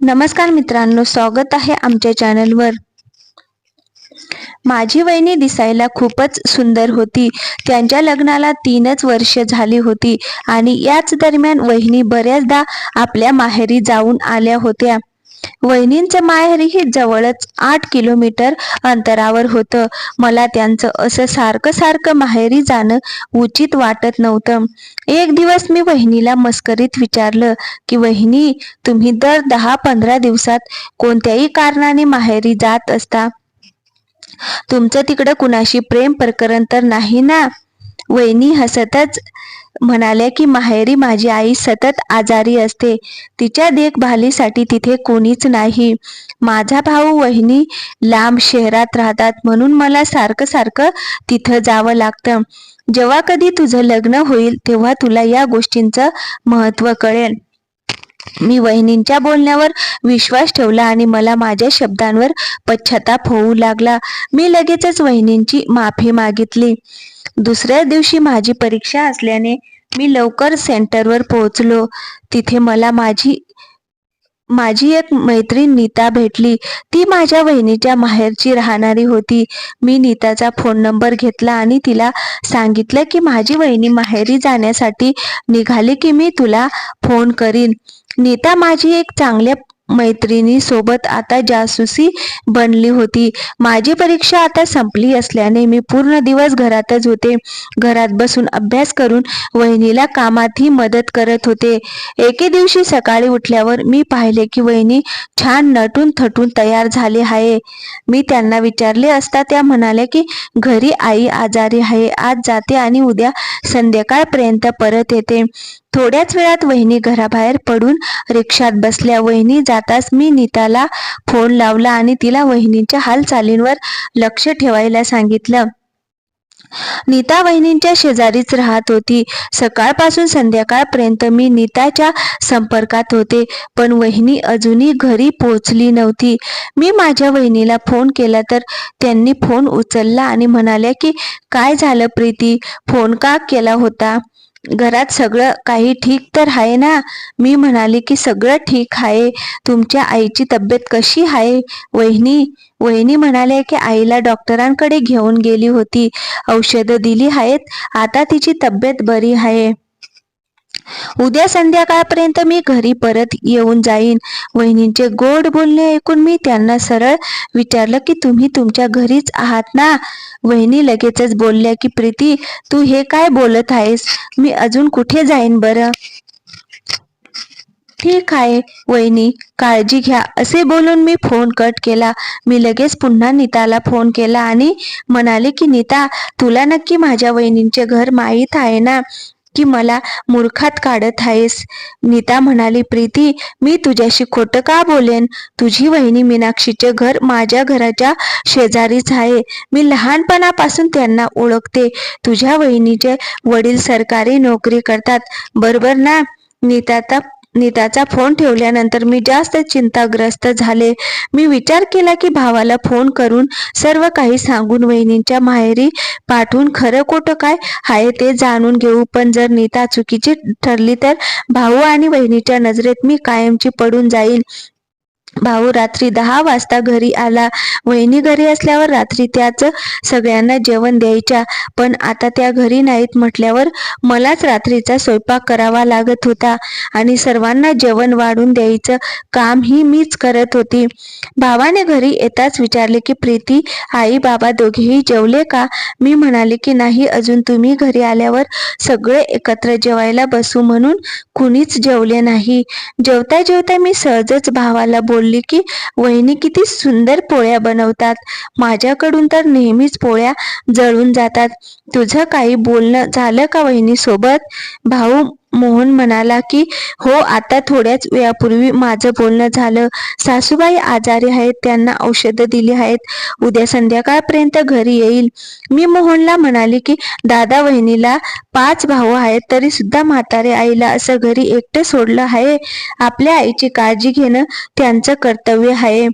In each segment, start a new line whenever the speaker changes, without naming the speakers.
नमस्कार मित्रांनो स्वागत आहे आमच्या चॅनलवर. माझी वहिनी दिसायला खूपच सुंदर होती. त्यांच्या लग्नाला तीनच वर्ष झाली होती आणि याच दरम्यान वहिनी बऱ्याचदा आपल्या माहेरी जाऊन आल्या होत्या. वहिनींचं माहेर हे जवळच आठ किलोमीटर अंतरावर होतं. मला त्यांचं असं सारखं सारखं माहेरी जाणं उचित वाटत नव्हतं. एक दिवस मी वहिनीला मस्करीत विचारलं की वहिनी तुम्ही दर दहा पंधरा दिवसात कोणत्याही कारणाने माहेरी जात असता? तुमचं तिकडं कुणाशी प्रेम प्रकरण तर नाही ना? वहिनी हसतच म्हणाल्या की माहेरी माझी आई सतत आजारी असते. तिच्या देखभालीसाठी तिथे कोणीच नाही. माझा भाऊ वहिनी लांब शहरात राहतात म्हणून मला सारखं सारखं तिथं जावं लागतं. जेव्हा कधी तुझं लग्न होईल तेव्हा तुला या गोष्टींचं महत्त्व कळेल. मी वहिनींच्या बोलण्यावर विश्वास ठेवला आणि मला माझ्या शब्दांवर पश्चाताप होऊ लागला. मी लगेचच वहिनींची माफी मागितली. दुसऱ्या दिवशी माझी परीक्षा असल्याने मी लवकर सेंटरवर पोहोचलो. तिथे मला माझी माझी एक मैत्रीण नीता भेटली. ती माझ्या वहिनीच्या माहेरची राहणारी होती. मी नीताचा फोन नंबर घेतला आणि तिला सांगितलं की माझी बहिणी माहेरी जाण्यासाठी निघाली की मी तुला फोन करीन. नीता माझी एक चांगल्या मैत्रिणी सोबत आता जासूसी बनली होती. माझी परीक्षा आता संपली असल्याने मी पूर्ण दिवस घरातच होते. घरात बसून अभ्यास करून वहिनीला कामातही मदत करत होते. एके दिवशी सकाळी उठल्यावर मी पाहिले की वहिनी छान नटून थटून तयार झाले आहे. मी त्यांना विचारले असता त्या म्हणाल्या की घरी आई आजारी आहे. आज जाते आणि उद्या संध्याकाळपर्यंत परत येते. थोड्याच वेळात वहिनी घराबाहेर पडून रिक्षात बसल्या. वहिनी जाताच मी नीताला फोन लावला आणि तिला वहिनीच्या हालचालींवर लक्ष ठेवायला सांगितलं. नीता वहिनींच्या शेजारीच राहत होती. सकाळपासून संध्याकाळपर्यंत मी नीताच्या संपर्कात होते पण वहिनी अजूनही घरी पोहोचली नव्हती. मी माझ्या वहिनीला फोन केला तर त्यांनी फोन उचलला आणि म्हणाल्या की काय झालं प्रीती? फोन का केला होता? घरात सगळं काही ठीक तर आहे ना? मी म्हणाले की सगळं ठीक आहे. तुमच्या आईची तब्येत कशी आहे? वहिनी वहिनी म्हणाले की आईला डॉक्टरांकडे घेऊन गेली होती. औषधं दिली आहेत. आता तिची तब्येत बरी आहे. उद्या संध्याकाळपर्यंत मी घरी परत येऊन जाईन. वहिनींचे गोड बोलणे ऐकून मी त्यांना सरळ विचारलं की तुम्ही तुमच्या घरीच आहात ना? वहिनी लगेचच बोलल्या की प्रीती तू हे काय बोलत आहेस? मी अजून कुठे जाईन बरं? ठीक आहे वहिनी काळजी घ्या. असे बोलून मी फोन कट केला. मी लगेच पुन्हा नीताला फोन केला आणि म्हणाले की नीता तुला नक्की माझ्या वहिनींचे घर माहीत आहे ना? की मला मूर्खात काढत आहेस. नीता म्हणाली प्रीती मी तुझ्याशी खोटं का बोलेन? तुझी वहिनी मीनाक्षीचे घर माझ्या घराच्या शेजारीच आहे. मी लहानपणापासून त्यांना ओळखते. तुझ्या वहिनीचे वडील सरकारी नोकरी करतात. बरोबर ना नीता नीताचा फोन ठेवल्यानंतर मी जास्त चिंताग्रस्त झाले. मी विचार केला की भावाला फोन करून सर्व काही सांगून वहिनींच्या माहेरी पाठवून खरं खोटं काय आहे ते जाणून घेऊ. पण जर नीता चुकीची ठरली तर भाऊ आणि वहिनीच्या नजरेत मी कायमची पडून जाईल. भाऊ रात्री दहा वाजता घरी आला. वहिनी घरी असल्यावर रात्री त्याच सगळ्यांना जेवण द्यायच्या. पण आता त्या घरी नाहीत म्हटल्यावर मलाच रात्रीचा स्वयंपाक करावा लागत होता. आणि सर्वांना जेवण वाढून द्यायचं काम ही मीच करत होती. भावाने घरी येताच विचारले की प्रीती आई बाबा दोघेही जेवले का? मी म्हणाले की नाही अजून. तुम्ही घरी आल्यावर सगळे एकत्र जेवायला बसू म्हणून कुणीच जेवले नाही. जेवता जेवता मी सहजच भावाला बोल बोलली की वहिनी किती सुंदर पोळ्या बनवतात. माझ्याकडून तर नेहमीच पोळ्या जळून जातात. तुझं काही बोलणं झालं का वहिनी सोबत भाऊ मोहन म्हणाला की हो आता थोड्याच वेळापूर्वी माझं बोलणं झालं. सासूबाई आजारी आहेत त्यांना औषधं दिली आहेत. उद्या संध्याकाळपर्यंत घरी येईल. मी मोहनला म्हणाले की दादा वहिनीला पाच भाऊ आहेत तरी सुद्धा म्हातारे आईला असं घरी एकटं सोडलं आहे. आपल्या आईची काळजी घेणं त्यांचं कर्तव्य आहे.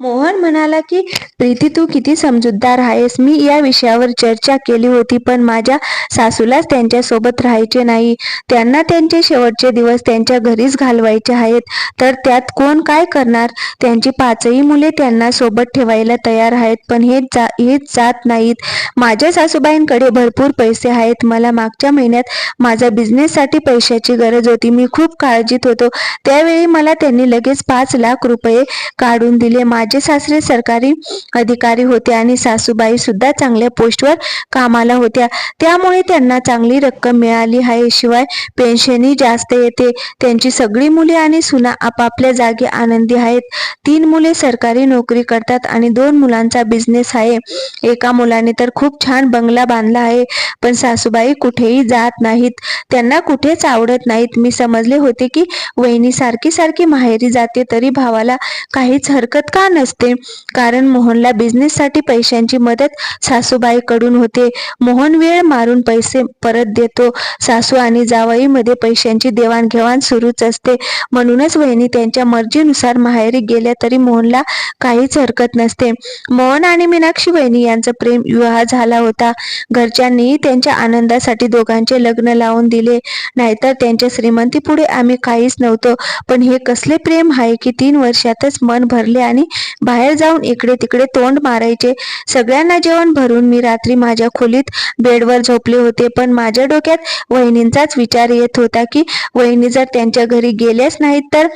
मोहन म्हणाला की प्रीती तू किती समजूतदार आहेस. मी या विषयावर चर्चा केली होती पण माझ्या सासूलाच त्यांच्यासोबत राहायचे नाही. त्यांना त्यांचे शेवटचे दिवस त्यांच्या घरीच घालवायचे आहेत. तर त्यात कोण काय करणार? त्यांची पाचही मुले त्यांना सोबत ठेवायला तयार आहेत पण हे जा हेच जात नाहीत. माझ्या सासूबाईंकडे भरपूर पैसे आहेत. मला मागच्या महिन्यात माझ्या बिझनेससाठी पैशाची गरज होती. मी खूप काळजीत होतो. त्यावेळी मला त्यांनी लगेच पाच लाख रुपये काढून दिले. माझे सासरे सरकारी अधिकारी होते आणि सासूबाई सुद्धा चांगल्या पोस्टवर कामाला होत्या. त्यामुळे त्यांना चांगली रक्कम मिळाली आहे. शिवाय पेन्शनही जास्त येते. त्यांची सगळी मुले आणि सुना आपापल्या जागी आनंदी आहेत. तीन मुले सरकारी नोकरी करतात आणि दोन मुलांचा बिझनेस आहे. एका मुलाने तर खूप छान बंगला बांधला आहे पण सासूबाई कुठेही जात नाहीत. त्यांना कुठेच आवडत नाहीत. मी समजले होते की वहिनी सारखी सारखी माहेरी जाते तरी भावाला काहीच हरकत का नसते. कारण मोहनला बिझनेससाठी पैशांची मदत सासूबाईकडून होते. मोहन वेळ मारून पैसे परत देतो. सासू आणि जावईमध्ये पैशांची देवाणघेवाण सुरूच असते. म्हणूनच वहिनी त्यांच्या मर्जीनुसार माहेरी गेल्या तरी मोहनला काहीच हरकत नसते. मोहन आणि मीनाक्षी वहिनी यांचा प्रेम विवाह झाला होता. घरच्यांनीही त्यांच्या आनंदासाठी दोघांचे लग्न लावून दिले. नाहीतर त्यांच्या श्रीमंतीपुढे आम्ही काहीच नव्हतो. पण हे कसले प्रेम आहे की तीन वर्षातच मन भरले आणि बाहेर जाऊन इकडे तिकडे तोंड मारायचे. सगळ्यांना जेवण भरून मी रात्री माझ्या खोलीत बेडवर झोपले होते. पण माझ्या डोक्यात वहिनींचाच विचार येत होता की वहिनी जर त्यांच्या घरी गेल्याच नाहीत तर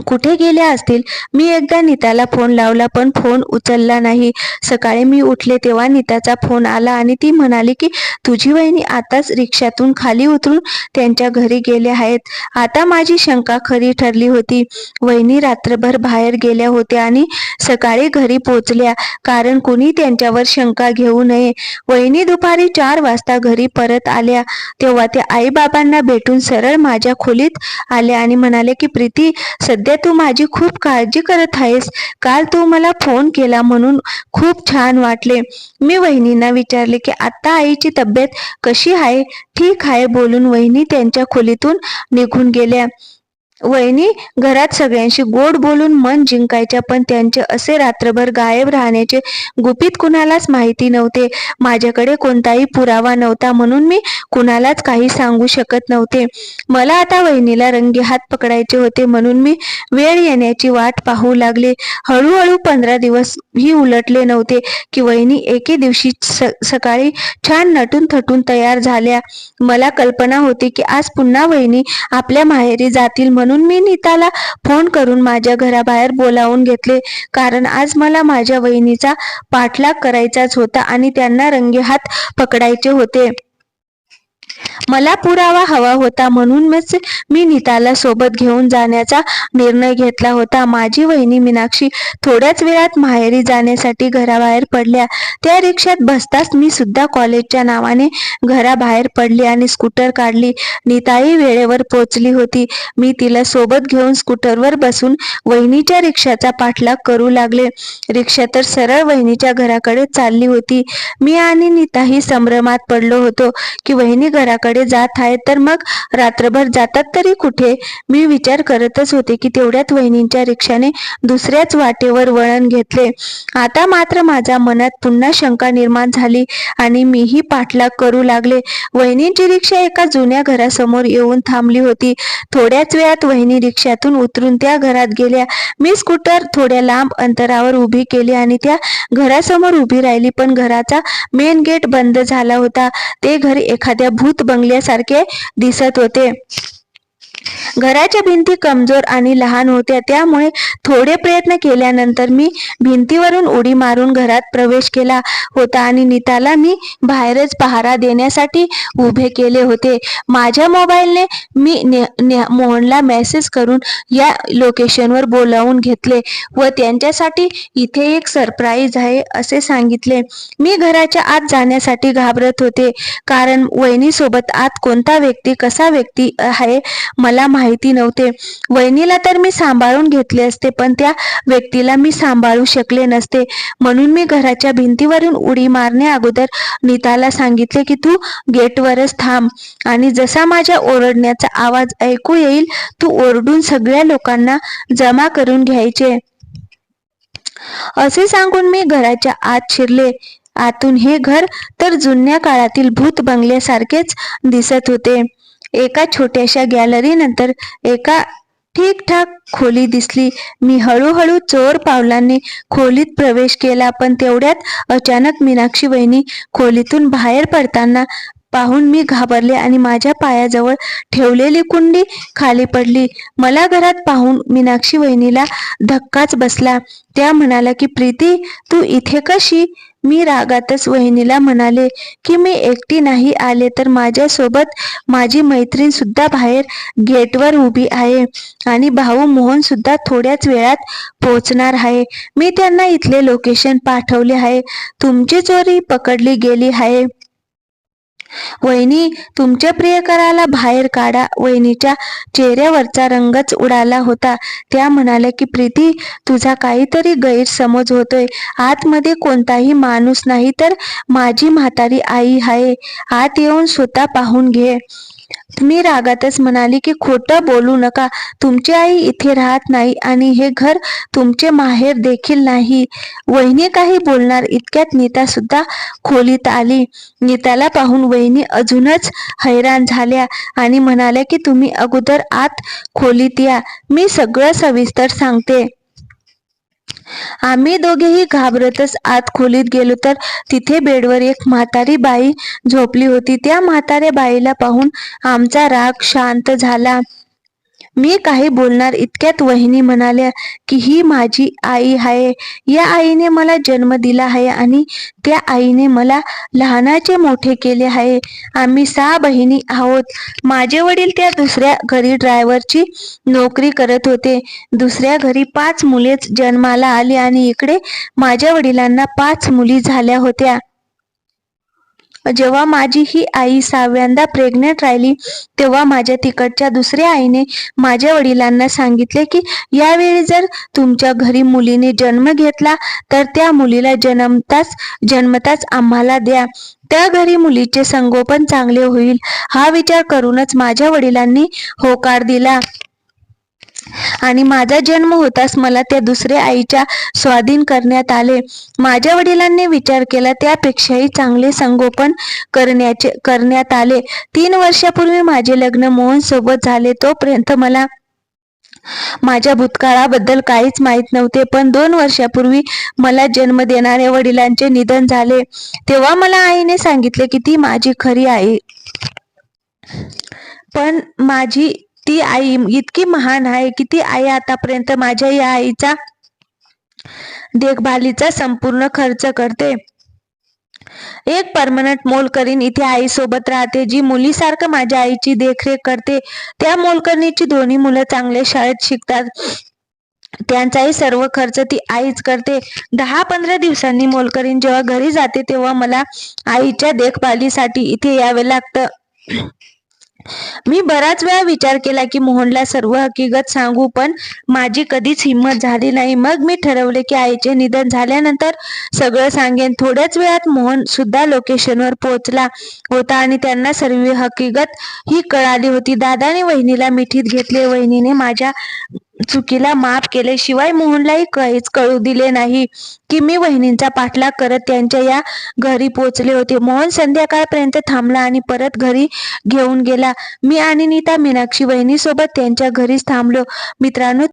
कुठे गेल्या असतील? मी एकदा नीताला फोन लावला पण फोन उचलला नाही. सकाळी मी उठले तेव्हा नीताचा फोन आला आणि ती म्हणाली की तुझी वहिनी आताच रिक्षातून खाली उतरून त्यांच्या घरी गेल्या आहेत. आता माझी शंका खरी ठरली होती. वहिनी रात्रभर बाहेर गेल्या होत्या आणि सकाळी घरी पोचल्या. कारण कुणी त्यांच्यावर शंका घेऊ नये. वहिनी दुपारी चार वाजता घरी परत आल्या. तेव्हा त्या आईबाबांना भेटून सरळ माझ्या खोलीत आल्या आणि म्हणाले की प्रीती सध्या तू माझी खूप काळजी करत आहेस. काल तू मला फोन केला म्हणून खूप छान वाटले. मी वहिनींना विचारले की आता आईची तब्येत कशी आहे? ठीक आहे बोलून वहिनी त्यांच्या खोलीतून निघून गेल्या. वहिनी घरात सगळ्यांशी गोड बोलून मन जिंकायच्या पण त्यांचे असे रात्रभर गायब राहण्याचे गुपित कुणालाच माहिती नव्हते. माझ्याकडे कोणताही पुरावा नव्हता म्हणून मी कुणालाच काही सांगू शकत नव्हते. मला आता वहिनीला रंगी हात पकडायचे होते म्हणून मी वेळ येण्याची वाट पाहू लागले. हळूहळू पंधरा दिवस ही उलटले नव्हते की वहिनी एके दिवशी सकाळी छान नटून थटून तयार झाल्या. मला कल्पना होती की आज पुन्हा वहिनी आपल्या माहेरी जातील म्हणून म्हणून मी नीताला फोन करून माझ्या घराबाहेर बोलावून घेतले. कारण आज मला माझ्या वहिनीचा पाठलाग करायचाच होता आणि त्यांना रंगे हात पकडायचे होते. मला पुरावा हवा होता म्हणूनच मी नीताला सोबत घेऊन जाण्याचा निर्णय घेतला होता. माझी वहिनी मीनाक्षी थोड्याच वेळात माहेरी जाण्यासाठी घराबाहेर पडल्या. त्या रिक्षात बसताच मी सुद्धा कॉलेजच्या नावाने घराबाहेर पडली आणि स्कूटर काढली. नीताही वेळेवर पोचली होती. मी तिला सोबत घेऊन स्कूटरवर बसून वहिनीच्या रिक्षाचा पाठलाग करू लागले. रिक्षा तर सरळ वहिनीच्या घराकडे चालली होती. मी आणि नीताही संभ्रमात पडलो होतो की वहिनी घराकडे जात आहेत तर मग रात्रभर जातात तरी कुठे? मी विचार करतच होते की तेवढ्यात वहिनींच्या रिक्षाने दुसऱ्याच वाटेवर वळण घेतले. आता मात्र माझ्या मनात पुन्हा शंका निर्माण झाली आणि मीही पाठलाग करू लागले. वहिनींची रिक्षा एका जुन्या घरासमोर येऊन थांबली होती. थोड्याच वेळात वहिनी रिक्षातून उतरून त्या घरात गेल्या. मी स्कूटर थोड्या लांब अंतरावर उभी केली आणि त्या घरासमोर उभी राहिली पण घराचा मेन गेट बंद झाला होता. ते घर एखाद्या भूत बंगल्यासारखे दिसत होते. घराच्या भिंती कमजोर आणि लहान होत्या. त्यामुळे थोडे प्रयत्न केल्यानंतर मी भिंतीवरून उडी मारून घरात प्रवेश केला होता आणि नीताला मी बाहेरच पहारा देण्यासाठी उभे केले होते. माझ्या मोबाईलने मी मोहनला मेसेज करून या लोकेशनवर बोलावून घेतले व त्यांच्यासाठी इथे एक सरप्राईज आहे असे सांगितले. मी घराच्या आत जाण्यासाठी घाबरत होते कारण वहिनीसोबत आत कोणता व्यक्ती कसा व्यक्ती आहे मला माहिती माहिती नव्हते. वहिनीला तर मी सांभाळून घेतले असते पण त्या व्यक्तीला मी सांभाळू शकले नसते. म्हणून मी घराच्या भिंतीवरून उडी मारण्या अगोदर नीताला सांगितले की तू गेटवरच थांब आणि जसा माझ्या ओरडण्याचा आवाज ऐकू येईल तू ओरडून सगळ्या लोकांना जमा करून घ्यायचे. असे सांगून मी घराच्या आत शिरले. आतून हे घर तर जुन्या काळातील भूत बंगल्यासारखेच दिसत होते. एका छोट्याशा गॅलरी नंतर एका ठीकठाक खोली दिसली. मी हळूहळू चोर पावलांनी खोलीत प्रवेश केला पण तेवढ्यात अचानक मीनाक्षी वहिनी खोलीतून बाहेर पडताना पाहून मी घाबरले आणि माझ्या पायाजवळ ठेवलेली कुंडी खाली पडली. मला घरात पाहून मीनाक्षी वहिनीला धक्काच बसला. त्या म्हणाल्या की प्रीती तू इथे कशी? मी रागातच वहिनीला म्हणाले की मी एकटी नाही आले तर माझ्यासोबत माझी मैत्रीण सुद्धा बाहेर गेटवर उभी आहे आणि भाऊ मोहन सुद्धा थोड्याच वेळात पोहोचणार आहे. मी त्यांना इथले लोकेशन पाठवले आहे. तुमची चोरी पकडली गेली आहे. वहिनी तुमच्या प्रियकराला बाहेर काढा. वहिनीच्या चेहऱ्यावरचा रंगच उडाला होता. त्या म्हणाल्या की प्रीती तुझा काहीतरी गैरसमज होतोय. आतमध्ये कोणताही माणूस नाही तर माझी म्हातारी आई आहे. आत येऊन स्वतः पाहून घे. मी रागातच म्हणाली की खोटं बोलू नका. तुमची आई इथे राहत नाही आणि हे घर तुमचे माहेर देखील नाही. वहिनी काही बोलणार इतक्यात नीता सुद्धा खोलीत आली. नीताला पाहून वहिनी अजूनच हैराण झाल्या आणि म्हणाल्या की तुम्ही अगोदर आत खोलीत या. मी सगळं सविस्तर सांगते. आम्ही दोघेही घाबरतच आत खोलीत गेलो तर तिथे बेडवर एक म्हातारी बाई झोपली होती. त्या म्हाताऱ्या बाईला पाहून आमचा राग शांत झाला. मी काही बोलणार इतक्यात वहिनी म्हणाल्या की ही माझी आई आहे. या आईने मला जन्म दिला आहे आणि त्या आईने मला लहानाचे मोठे केले आहे. आम्ही सहा बहिणी आहोत. माझे वडील त्या दुसऱ्या घरी ड्रायव्हरची नोकरी करत होते. दुसऱ्या घरी पाच मुलेच जन्माला आली आणि इकडे माझ्या वडिलांना पाच मुली झाल्या होत्या. जेव्हा माझी ही आई सहाव्यांदा प्रेग्नेंट राहिली तेव्हा माझ्या तिकडच्या दुसऱ्या आईने माझ्या वडिलांना सांगितले की यावेळी जर तुमच्या घरी मुलीने जन्म घेतला तर त्या मुलीला जन्मताच जन्मताच आम्हाला द्या. त्या घरी मुलीचे संगोपन चांगले होईल. हा विचार करूनच माझ्या वडिलांनी होकार दिला. आणि माझा जन्म होताच मला त्या दुसऱ्या आईच्या स्वाधीन करण्यात आले. माझ्या वडिलांनी विचार केला त्यापेक्षाही चांगले संगोपन करण्याचे करण्यात आले. तीन वर्षापूर्वी माझे लग्न मोहन सोबत झाले. तोपर्यंत मला माझ्या भूतकाळाबद्दल काहीच माहीत नव्हते पण दोन वर्षापूर्वी मला जन्म देणाऱ्या वडिलांचे निधन झाले. तेव्हा मला आईने सांगितले की ती माझी खरी आई. पण माझी ती आई इतकी महान आहे की ती आई आतापर्यंत माझ्या या आईचा देखभालीचा संपूर्ण खर्च करते. एक परमनंट मोलकरीण इथे आई सोबत राहते जी मुलीसारखं माझ्या आईची देखरेख करते. त्या मोलकरणीची दोन्ही मुलं चांगल्या शाळेत शिकतात. त्यांचाही सर्व खर्च ती आईच करते. दहा पंधरा दिवसांनी मोलकरीण जेव्हा घरी जाते तेव्हा मला आईच्या देखभालीसाठी इथे यावे लागतं. मी बराच वेळा विचार केला की मोहनला सर्व हकीकत सांगू पण माझी कधीच हिंमत झाली नाही. मग मी ठरवले की आईचे निधन झाल्यानंतर सगळं सांगेन. थोड्याच वेळात मोहन सुद्धा लोकेशनवर पोहोचला होता आणि त्यांना सर्व हकीकत ही कळाली होती. दादाने वहिनीला मिठीत घेतले. वहिनीने माझ्या चुकीला माफ केले शिवाय मोहनलाही काहीच कळू दिले नाही की मी वहिनींचा पाठलाग करत त्यांच्या या घरी पोचले होते. मोहन संध्याकाळपर्यंत थांबला आणि परत घरी घेऊन गेला. मी आणि नीता मीनाक्षी वहिनी सोबत त्यांच्या घरीच थांबलो. मित्रांनो